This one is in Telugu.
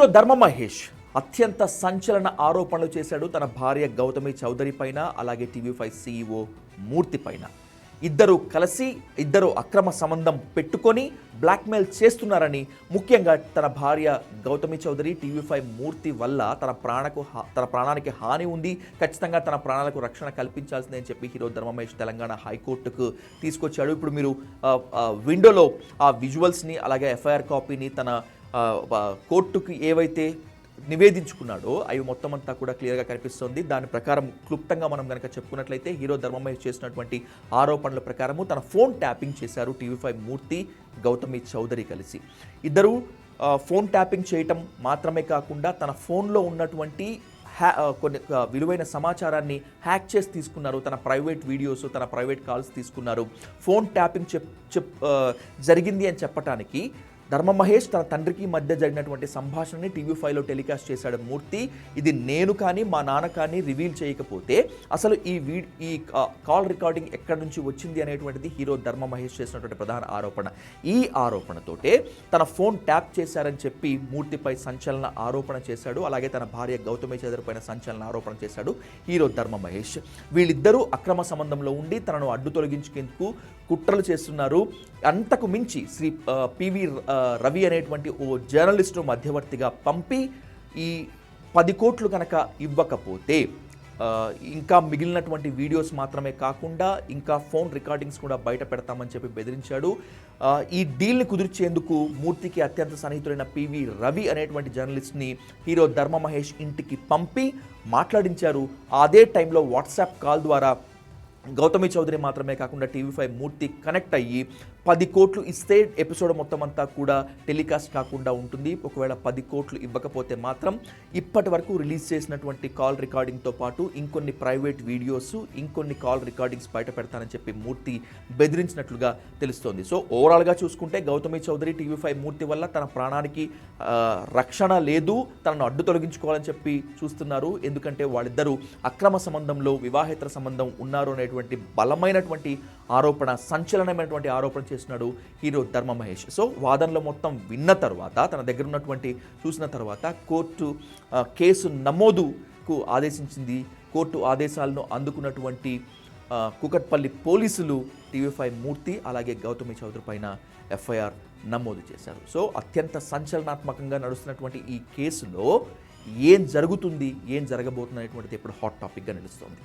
హీరో ధర్మ మహేష్ అత్యంత సంచలన ఆరోపణలు చేశాడు తన భార్య గౌతమి చౌదరి పైన అలాగే టీవీ ఫైవ్ సీఈఓ మూర్తి పైన. ఇద్దరు కలిసి ఇద్దరు అక్రమ సంబంధం పెట్టుకొని బ్లాక్మెయిల్ చేస్తున్నారని ముఖ్యంగా తన భార్య గౌతమి చౌదరి టీవీ ఫైవ్ మూర్తి వల్ల తన ప్రాణకు హా- తన ప్రాణానికి హాని ఉంది. ఖచ్చితంగా తన ప్రాణాలకు రక్షణ కల్పించాల్సిందే అని చెప్పి హీరో ధర్మమేష్ తెలంగాణ హైకోర్టుకు తీసుకొచ్చాడు. ఇప్పుడు మీరు విండోలో ఆ విజువల్స్ని అలాగే ఎఫ్ఐఆర్ కాపీని తన కోర్టుకు ఏవైతే నివేదించుకున్నాడో అవి మొత్తం అంతా కూడా క్లియర్గా కనిపిస్తుంది. దాని ప్రకారం క్లుప్తంగా మనం కనుక చెప్పుకున్నట్లయితే హీరో ధర్మమహేష్ చేసినటువంటి ఆరోపణల ప్రకారము తన ఫోన్ ట్యాపింగ్ చేశారు టీవీ ఫైవ్ మూర్తి గౌతమి చౌదరి కలిసి. ఇద్దరు ఫోన్ ట్యాపింగ్ చేయటం మాత్రమే కాకుండా తన ఫోన్లో ఉన్నటువంటి హ్యా కొన్ని విలువైన సమాచారాన్ని హ్యాక్ చేసి తీసుకున్నారు. తన ప్రైవేట్ వీడియోస్ తన ప్రైవేట్ కాల్స్ తీసుకున్నారు. ఫోన్ ట్యాపింగ్ చెప్ చెప్ జరిగింది అని చెప్పటానికి ధర్మ మహేష్ తన తండ్రికి మధ్య జరిగినటువంటి సంభాషణని టీవీ ఫైవ్లో టెలికాస్ట్ చేశాడు మూర్తి. ఇది నేను కానీ మా నాన్న కానీ రివీల్ చేయకపోతే అసలు ఈ వీ ఈ కాల్ రికార్డింగ్ ఎక్కడి నుంచి వచ్చింది అనేటువంటిది హీరో ధర్మ మహేష్ చేసినటువంటి ప్రధాన ఆరోపణ. ఈ ఆరోపణతోటే తన ఫోన్ ట్యాప్ చేశారని చెప్పి మూర్తిపై సంచలన ఆరోపణ చేశాడు. అలాగే తన భార్య గౌతమి చౌదరి సంచలన ఆరోపణ చేశాడు హీరో ధర్మ మహేష్. వీళ్ళిద్దరూ అక్రమ సంబంధంలో ఉండి తనను అడ్డు తొలగించుకేందుకు కుట్రలు చేస్తున్నారు. అంతకు మించి శ్రీ పివి రవి అనేటువంటి ఓ జర్నలిస్టు మధ్యవర్తిగా పంపి ఈ పది కోట్లు కనుక ఇవ్వకపోతే ఇంకా మిగిలినటువంటి వీడియోస్ మాత్రమే కాకుండా ఇంకా ఫోన్ రికార్డింగ్స్ కూడా బయట పెడతామని చెప్పి బెదిరించాడు. ఈ డీల్ని కుదిర్చేందుకు మూర్తికి అత్యంత సన్నిహితుడైన పివి రవి అనేటువంటి జర్నలిస్ట్ని హీరో ధర్మ మహేష్ ఇంటికి పంపి మాట్లాడించారు. అదే టైంలో వాట్సాప్ కాల్ ద్వారా గౌతమి చౌదరి మాత్రమే కాకుండా టీవీ ఫైవ్ మూర్తి కనెక్ట్ అయ్యి పది కోట్లు ఇస్తే ఎపిసోడ్ మొత్తం అంతా కూడా టెలికాస్ట్ కాకుండా ఉంటుంది. ఒకవేళ పది కోట్లు ఇవ్వకపోతే మాత్రం ఇప్పటి వరకు రిలీజ్ చేసినటువంటి కాల్ రికార్డింగ్తో పాటు ఇంకొన్ని ప్రైవేట్ వీడియోస్ ఇంకొన్ని కాల్ రికార్డింగ్స్ బయట పెడతానని చెప్పి మూర్తి బెదిరించినట్లుగా తెలుస్తోంది. సో ఓవరాల్గా చూసుకుంటే గౌతమి చౌదరి టీవీ ఫైవ్ మూర్తి వల్ల తన ప్రాణానికి రక్షణ లేదు. తనను అడ్డు తొలగించుకోవాలని చెప్పి చూస్తున్నారు. ఎందుకంటే వాళ్ళిద్దరూ అక్రమ సంబంధంలో వివాహేతర సంబంధం ఉన్నారు అనేటువంటి బలమైనటువంటి ఆరోపణ సంచలనమైనటువంటి ఆరోపణ చేస్తున్నాడు హీరో ధర్మ మహేష్. సో వాదనలో మొత్తం విన్న తర్వాత తన దగ్గర ఉన్నటువంటి చూసిన తర్వాత కోర్టు కేసు నమోదుకు ఆదేశించింది. కోర్టు ఆదేశాలను అందుకున్నటువంటి కుకట్పల్లి పోలీసులు టీవీ ఫైవ్ మూర్తి అలాగే గౌతమి చౌదరి పైన ఎఫ్ఐఆర్ నమోదు చేశారు. సో అత్యంత సంచలనాత్మకంగా నడుస్తున్నటువంటి ఈ కేసులో ఏం జరుగుతుంది ఏం జరగబోతుంది అనేటువంటిది ఇప్పుడు హాట్ టాపిక్గా నిలుస్తుంది.